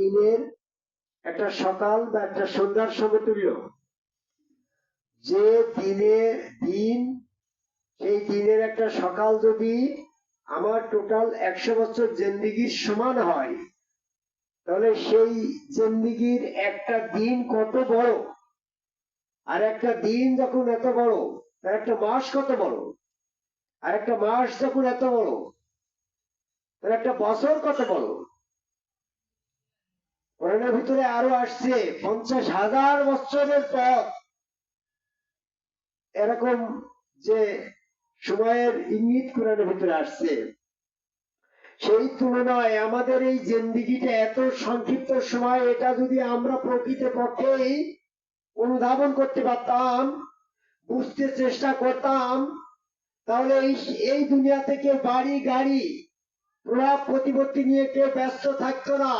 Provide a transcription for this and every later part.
দিনের একটা সকাল বা একটা সন্ধ্যার সমতুল্য যে দিনের দিন, সেই দিনের একটা সকাল যদি আমার টোটাল একশো বছর জেন্দিগির সমান হয়, তাহলে সেই জেন্দিগির একটা দিন কত বড়? আর একটা দিন যখন এত বড়, তার একটা মাস কত বড়? আর একটা মাস যখন এত বড়, তার একটা বছর কত বড়? কোরআনের ভিতরে আরও আসছে, পঞ্চাশ হাজার বছরের পর এরকম যে সময়ের ইঙ্গিত কোরআনের ভিতরে আসছে। সেই তুলনায় আমাদের এই জেন্দিগিটা এত সংক্ষিপ্ত সময়, এটা যদি আমরা প্রকৃত পক্ষেই অনুধাবন করতে পারতাম, বুঝতে চেষ্টা করতাম, তাহলে এই এই দুনিয়া থেকে বাড়ি গাড়ি প্রভাব প্রতিপত্তি নিয়ে কেউ ব্যস্ত থাকতো না।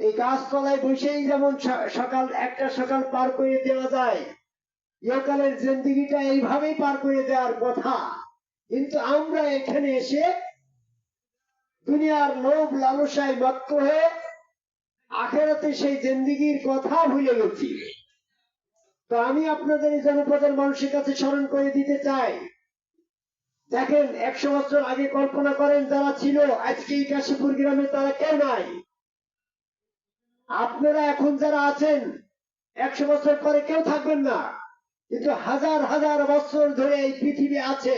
এই গাছতলায় বসেই যেমন সকাল, একটা সকাল পার করে দেওয়া যায় ইহকালের জিন্দিগিটা এইভাবেই পার করে দেওয়ার কথা। কিন্তু আমরা এখানে এসে দুনিয়ার লোভ লালসায় মত্ত হয়ে আখেরাতে সেই জিন্দিগির কথা ভুলে গেছি। তো আমি আপনাদের এই জনপদের মানুষের কাছে স্মরণ করে দিতে চাই। দেখেন, একশো বছর আগে কল্পনা করেন, যারা ছিল, আজকে এই কাশীপুর গ্রামে তারা কেউ নাই। আপনারা এখন যারা আছেন, একশো বছর পরে কেউ থাকবেন না। কিন্তু হাজার হাজার বছর ধরে এই পৃথিবী আছে,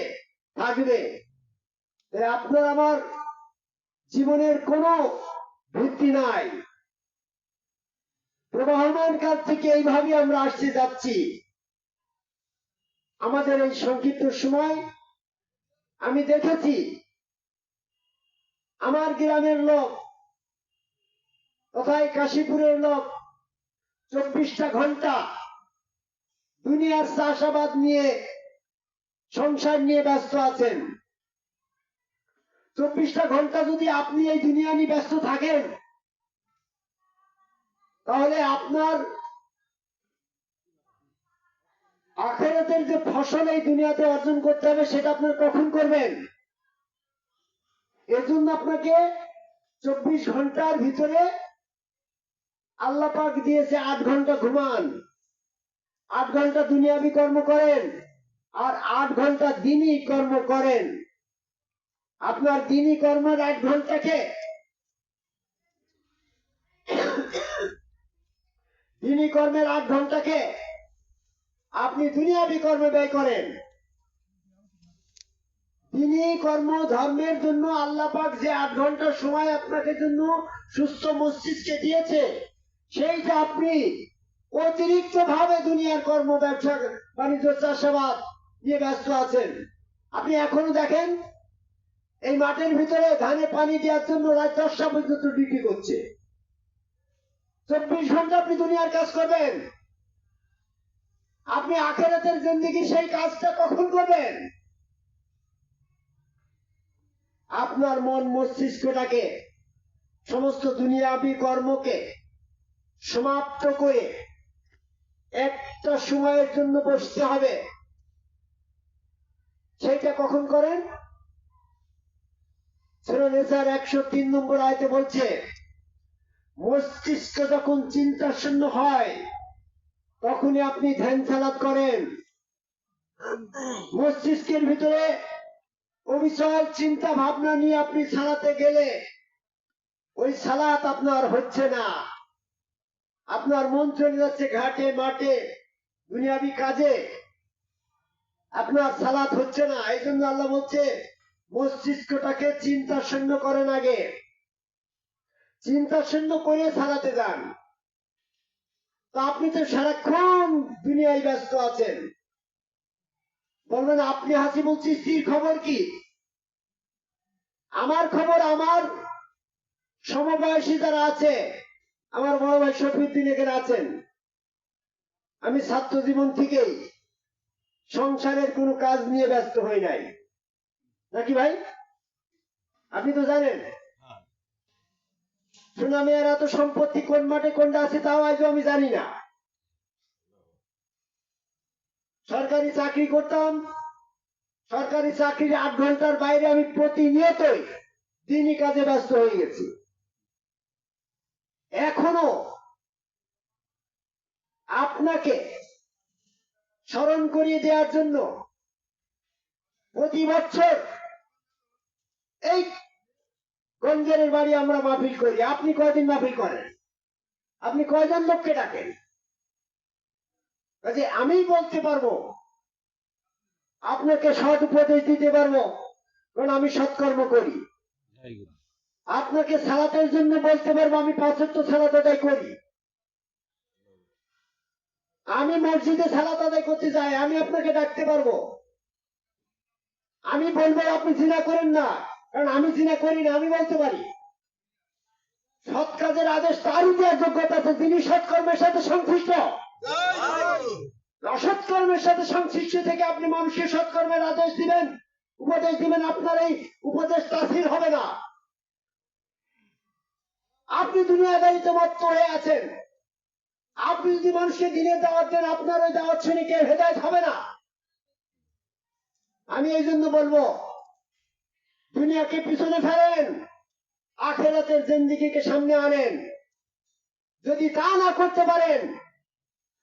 থাকবে। আপনার আমার জীবনের কোনো ভিত্তি নাই। প্রবাহমান কাল থেকে এইভাবে আমরা আসছে যাচ্ছি। আমাদের এই সংক্ষিপ্ত সময়, আমি দেখেছি, আমার গ্রামের লোক তথা এই কাশীপুরের লোক চব্বিশটা ঘণ্টা দুনিয়ার চাষাবাদ নিয়ে, সংসার নিয়ে ব্যস্ত আছেন। চব্বিশটা ঘণ্টা যদি আপনি এই দুনিয়া নিয়ে ব্যস্ত থাকেন, তাহলে আপনার আখেরাতের যে ফসল এই দুনিয়াতে অর্জন করতে হবে, সেটা আপনার কখন করবেন? এজন্য আপনাকে চব্বিশ ঘণ্টার ভিতরে আল্লাহ পাক দিয়েছে আট ঘণ্টা ঘুমান। আট ঘণ্টা দুনিয়াবি কর্ম করেন, আর আট ঘণ্টা দিনই কর্ম করেন। আপনার দিনই কর্মের আট ঘন্টাকে দিনই কর্মের আট ঘন্টাকে আপনি দুনিয়াবি কর্মে ব্যয় করেন। দিনই কর্ম ধর্মের জন্য আল্লাহ পাক যে আট ঘণ্টা সময় আপনাকে জন্য সুস্থ মস্তিষ্কে দিয়েছে সেইটা আপনি অতিরিক্ত ভাবে দুনিয়ার কর্ম, ব্যবসা, বাণিজ্য, চাষাবাদ নিয়ে ব্যস্ত আছেন। আপনি এখনও দেখেন, এই মাঠের ভিতরে ধানে পানি দেওয়ার জন্য রাত দশটা পর্যন্ত ডিউটি করছে। চব্বিশ ঘণ্টা আপনি দুনিয়ার কাজ করবেন। আপনি আখেরাতের জিন্দিগি সেই কাজটা কখন করবেন? আপনার মন মস্তিষ্কটাকে, সমস্ত দুনিয়াবি কর্মকে সমাপ্ত করে একটা সময়ের জন্য বসতে হবে। সেইটা কখন করেন? নেসার একশো তিন নম্বর আয়তে বলছে, মস্তিষ্ক যখন চিন্তা শূন্য হয়, তখনই আপনি ধ্যান সালাদ করেন। মস্তিষ্কের ভিতরে অবিচল চিন্তা ভাবনা নিয়ে আপনি সালাতে গেলে ওই সালাত আপনার হচ্ছে না। আপনার মন চলে যাচ্ছে ঘাটে, মাঠে, দুনিয়াবি কাজে। আপনার সালাত হচ্ছে না এই জন্য আল্লাহ বলছে, মস্তিষ্কটাকে চিন্তা শূন্য করেন আগে। চিন্তা শূন্য করে সালাতে যান। তো আপনি তো সারাক্ষণ দুনিয়ায় ব্যস্ত আছেন। বলবেন, আপনি হাসি বলছি স্ত্রীর খবর কি? আমার খবর, আমার সমবয়সী যারা আছে আমার বড় ভাই শফিউদ্দিন এখানে আছেন। আমি ছাত্র জীবন থেকেই সংসারের কোনো কাজ নিয়ে ব্যস্ত হই নাই। নাকি ভাই? আপনি তো জানেন। সুনামের এত সম্পত্তি কোন মাঠে কোনটা আছে তাও আজও আমি জানি না। সরকারি চাকরি করতাম, সরকারি চাকরির আট ঘণ্টার বাইরে আমি প্রতিনিয়তই দিনই কাজে ব্যস্ত হয়ে গেছি। এখনও আপনাকে স্মরণ করিয়ে দেওয়ার জন্য প্রতি বছর এই গঞ্জের বাড়ি আমরা মাহফিল করি। আপনি কয়দিন মাহফিল করেন? আপনি কয়জন লোককে ডাকেন? কাজে আমি বলতে পারব, আপনাকে সৎ উপদেশ দিতে পারব, কারণ আমি সৎকর্ম করি। আপনাকে সালাতের জন্য বলতে পারব, আমি পাঁচত্ব সালাত আদায় করি। আমি মসজিদে সালাত আদায় করতে যাই, আমি আপনাকে ডাকতে পারব। আমি বলব, আপনি জিনা করেন না, কারণ আমি জিনা করি না, আমি বলতে পারি। সৎ কাজের আদেশ তারই দেওয়ার যোগ্যতা আছে, যিনি সৎকর্মের সাথে সংশ্লিষ্ট। অসৎকর্মের সাথে সংশ্লিষ্ট থেকে আপনি মানুষকে সৎকর্মের আদেশ দিবেন, উপদেশ দিবেন, আপনার এই উপদেশ তাসির হবে না। আপনি দুনিয়াদারিতে মত্ত হয়ে আছেন। আপনি যদি মানুষকে দিনের দাওয়াত দেন, আপনার ওই দাওয়াত শুনে কেউ হেদায়ত হবে না? আমি এই জন্য বলব, দুনিয়াকে পিছনে ফেলেন, আখেরাতের জিন্দিগিকে সামনে আনেন। যদি তা না করতে পারেন,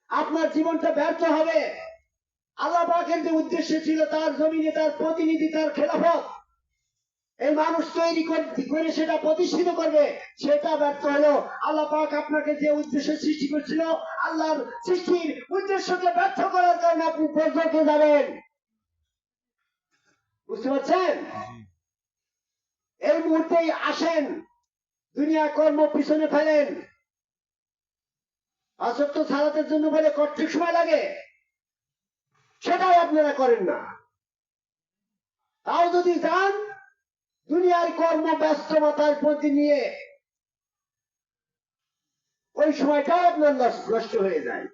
আপনার জীবনটা ব্যর্থ হবে। আল্লাহ পাকের যে উদ্দেশ্য ছিল, তার জমিনে তার প্রতিনিধি, তার খেলাফত এই মানুষ তৈরি করে- সেটা প্রতিষ্ঠিত করবে, সেটা ব্যর্থ হলো। আল্লাহ পাক আপনাকে যে উদ্দেশ্য সৃষ্টি করছিল, আল্লাহর সৃষ্টির উদ্দেশ্যকে ব্যর্থ করার কারণে আপনি পর্যটকে যাবেন। বুঝতে পারছেন? এই মুহূর্তেই আসেন, দুনিয়া কর্ম পিছনে ফেলেন। আসক্ত সালাতের জন্য বলে কর্তৃক সময় লাগে। সেটাও আপনারা করেন না। তাও যদি যান দুনিয়ার কর্ম ব্যস্ততার প্রতি নিয়ে ওই সময়টাও আপনার নষ্ট হয়ে যায়।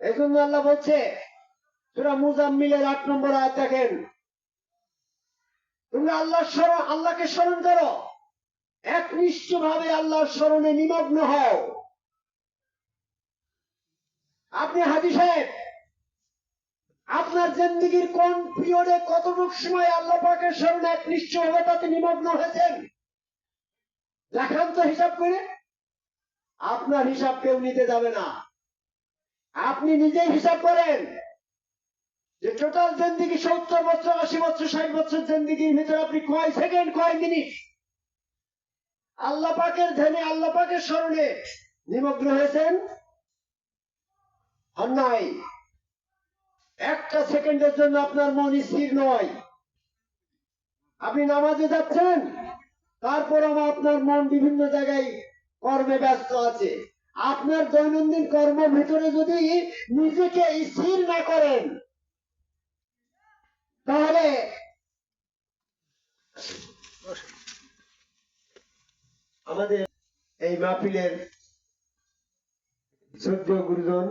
এই জন্য আল্লাহ বলছে তোরা মুজাম্মিলের আট নম্বর আয়াত দেখেন। তোমরা আল্লাহর স্মরণ, আল্লাহকে স্মরণ করো। একনিষ্ঠ ভাবে আল্লাহর স্মরণে নিমগ্ন হও। আপনি হাজি সাহেব আপনার জিন্দগির কোন পিরিয়ডে কতটুক সময় আল্লাহ পাকের স্মরণে একনিষ্ঠ ভাবে তাতে নিমগ্ন হয়েছেন? দেখান তো হিসাব করে। আপনার হিসাব কেউ নিতে যাবে না। আপনি নিজেই হিসাব করেন যে টোটাল জিন্দিগি সত্তর বছর, আশি বছর, ষাট বছর জিন্দিগির ভিতরে আপনি কয় সেকেন্ড কয় মিনিট আল্লাহ পাকের ধ্যানে, আল্লাহ পাকের স্মরণে নিমগ্ন হয়েছেন? নাই। একটা সেকেন্ডের জন্য আপনার মন স্থির নয়। আপনি নামাজে যাচ্ছেন, তারপর আপনার মন বিভিন্ন জায়গায় কর্মে ব্যস্ত আছে। আপনার দৈনন্দিন কর্মের ভিতরে যদি নিজেকে স্থির না করেন, তাহলে আমাদের এই মাহফিলের শ্রদ্ধেয় গুরুজন